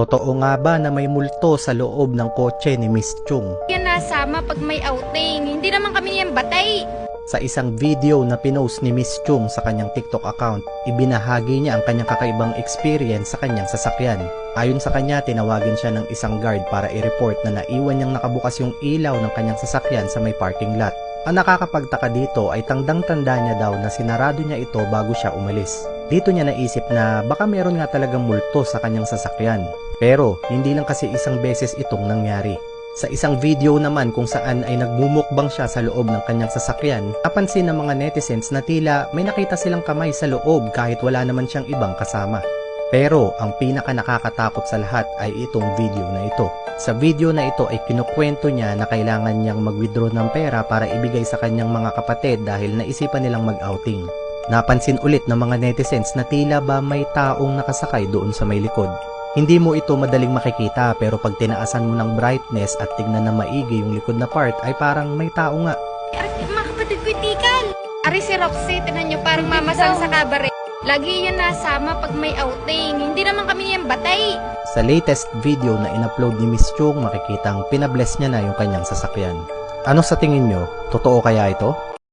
Totoo nga ba na may multo sa loob ng kotse ni Miss Chung? Yan nasama pag may outing. Hindi naman kami yan batay. Sa isang video na pinost ni Miss Chung sa kanyang TikTok account, ibinahagi niya ang kanyang kakaibang experience sa kanyang sasakyan. Ayon sa kanya, tinawagan siya ng isang guard para i-report na naiwan niyang nakabukas yung ilaw ng kanyang sasakyan sa may parking lot. Ang nakakapagtaka dito ay tandang-tanda niya daw na sinarado niya ito bago siya umalis. Dito niya naisip na baka meron nga talagang multo sa kanyang sasakyan. Pero hindi lang kasi isang beses itong nangyari. Sa isang video naman kung saan ay nagmumukbang siya sa loob ng kanyang sasakyan, napansin ng mga netizens na tila may nakita silang kamay sa loob kahit wala naman siyang ibang kasama. Pero ang pinaka nakakatakot sa lahat ay itong video na ito. Sa video na ito ay kinukwento niya na kailangan niyang mag-withdraw ng pera para ibigay sa kanyang mga kapatid dahil naisipan nilang mag-outing. Napansin ulit ng mga netizens na tila ba may taong nakasakay doon sa may likod. Hindi mo ito madaling makikita pero pag tinaasan mo ng brightness at tignan na maigi yung likod na part ay parang may tao nga. Mga kapatid ko. Ari si Roxy, tinan nyo, parang mamasang sa kabaret. Lagi yan nasama pag may outing. Hindi naman kami yan batay. Sa latest video na in-upload ni Miss Chung, makikitang pinabless niya na yung kanyang sasakyan. Ano sa tingin nyo? Totoo kaya ito?